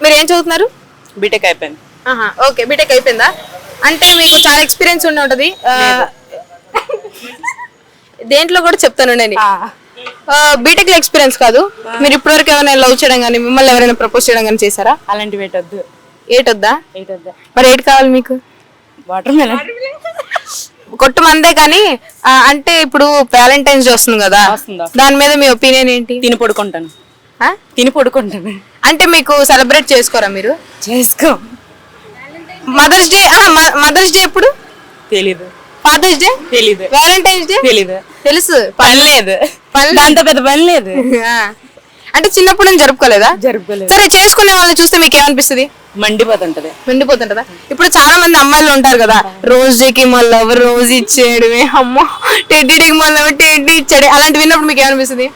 మీరు ఏం చదువుతున్నారు? బీటెక్ అయిపోయింది. ఆహా ఓకే బీటెక్ అయిపోయిందా? అంటే మీకు చాలా ఎక్స్పీరియన్స్ ఉండి ఉంటది. ఆ, దేంట్లో కూడా చెప్తాను నేను. బీటెక్లో ఎక్స్పీరియన్స్ కాదు. మీరు ఇప్పటివరకు ఏమైనా లవ్ చేయడం కానీ మిమ్మల్ని ఎవరైనా ప్రపోజ్ చేయడం కానీ చేశారా? అలాంటివి పెట్టద్దు ఏట్ వద్దా? ఏంటద్దా మరి ఏట్ కావాలి మీకు? వాటర్ మెలన్ కొట్టు మందే కానీ ఆ, అంటే ఇప్పుడు వ్యాలంటైన్స్ డే వస్తుంది కదా. వస్తుందా? దాని మీద మీ ఒపీనియన్ ఏంటి? తిని పడుకుంటాను. ఆ? తిని పడుకుంటాను. అంటే మీకు సెలబ్రేట్ చేసుకోరా మీరు? చేసుకో. మదర్స్ డే మదర్స్ డే ఎప్పుడు? తెలీదు. ఫాదర్స్ డే తెలీదు. వ్యాలంటైన్స్ డే తెలీదు. తెలుసు. పని లేదు. పని దాంతో పెద్ద పని లేదు. అంటే చిన్నప్పుడు నుంచి జరుపుకోలేదా? జరుపుకోలేదు. సరే చేసుకునే వాళ్ళని చూస్తే మీకు ఏమనిపిస్తుంది మండిపోతుంటది. మండిపోతుంటదా? ఇప్పుడు చాలా మంది అమ్మాయిలు ఉంటారు కదా రోజు డేకి మళ్ళీ ఎవరు రోజు ఇచ్చేయడు అమ్మో టెడ్డీ డేకి మళ్ళీ టెడ్డీ ఇచ్చాడు అలాంటి విన్నప్పుడు మీకు ఏమనిపిస్తుంది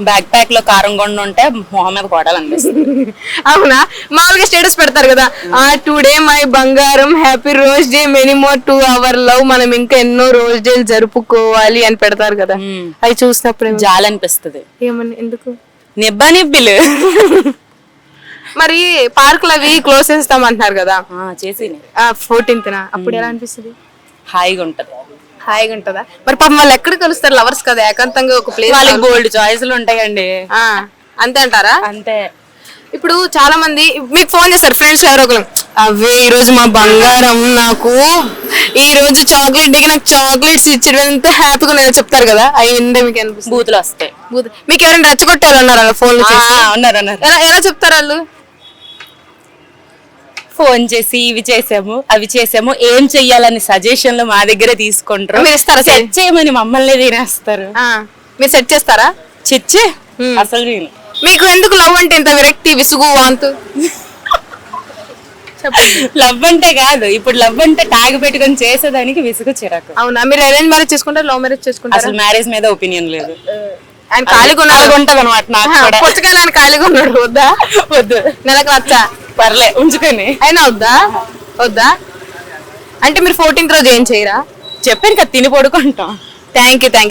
బ్యాక్ ప్యాక్లో కారం కొండ ఉంటే మొహం మీద కొట్టాలనిపిస్తుంది. అవునా? మామూలుగా స్టేటస్ పెడతారు కదా. ఆ టుడే మై బంగారం happy rose day many more to our love మనం ఇంకా ఎన్నో రోజ్ డేలు జరుపుకోవాలి అని పెడతారు కదా. అవి చూసినప్పుడు ఏమ- జాలనిపిస్తుంది. ఏమని? ఎందుకు? నిబ్బా నిబ్బిలు. మరి పార్కులు అవి క్లోజ్ చేస్తాం అంటున్నారు కదా చేసి ఫోర్టీన్త్ అప్పుడు ఎలా అనిపిస్తుంది? హాయిగా ఉంటది. హాయిగా ఉంటుందా? మరి పాపం వాళ్ళు ఎక్కడ కలుస్తారు? లవర్స్ కదా ఏకాంతంగా ఒక ప్లేస్ వాళ్ళకి బోల్డ్ చాయిస్లు ఉంటాయండి. అంతే అంటారా? అంతే. ఇప్పుడు చాలా మంది మీకు ఫోన్ చేస్తారు ఫ్రెండ్స్ ఎవరో ఒకరు. అవే ఈ రోజు మా బంగారం నాకు ఈ రోజు చాక్లెట్ దిగి నాకు చాక్లెట్స్ ఇచ్చడం ఎంత హ్యాపీగా ఉన్నాయో చెప్తారు కదా. అవి వింటే మీకు అనిపిస్తుంది. బూతులు వస్తాయి. బూత్- మీకు ఎవరైనా రెచ్చగొట్టారు అన్నారు ఫోన్ ఆ, ఉన్నారు ఉన్నారు ఎలా ఎలా చెప్తారు వాళ్ళు? ఫోన్ చేసి ఇవి చేసాము అవి చేసాము ఏం చెయ్యాలని సజెషన్లు మా దగ్గర తీసుకుంటారు. మీరు ఇస్తారా? సెట్ చేయమని మమ్మల్ని తినేస్తారు. మీరు సెట్ చేస్తారా? చిచ్చే అసలు నేను మీకు ఎందుకు లవ్ అంటే ఇంత విరక్తి విసుగు వాంతు? లవ్ అంటే కాదు ఇప్పుడు లవ్ అంటే ట్యాగ్ పెట్టుకొని చేసేదానికి విసుగు చిరాకు. అవునా? మీరు అరేంజ్ మ్యారేజ్ చేసుకుంటారు లవ్ మ్యారేజ్ చేసుకుంటారా? అసలు మ్యారేజ్ మీద ఒపీనియన్ లేదు. ఆయన ఖాళీగా ఉన్నాడు. ఉంటది అనమాట నాకు పుచ్చకాయలు ఆయన ఖాళీగా ఉన్నాడు వద్దా? వద్దు. నెలకు వచ్చా? పర్లే ఉంచుకొని. అయినా వద్దా? వద్దా? అంటే మీరు ఫోర్టీన్త్ రోజు ఏం చేయరా? చెప్పాను కదా తిని పడుకుంటాం. Thank you thank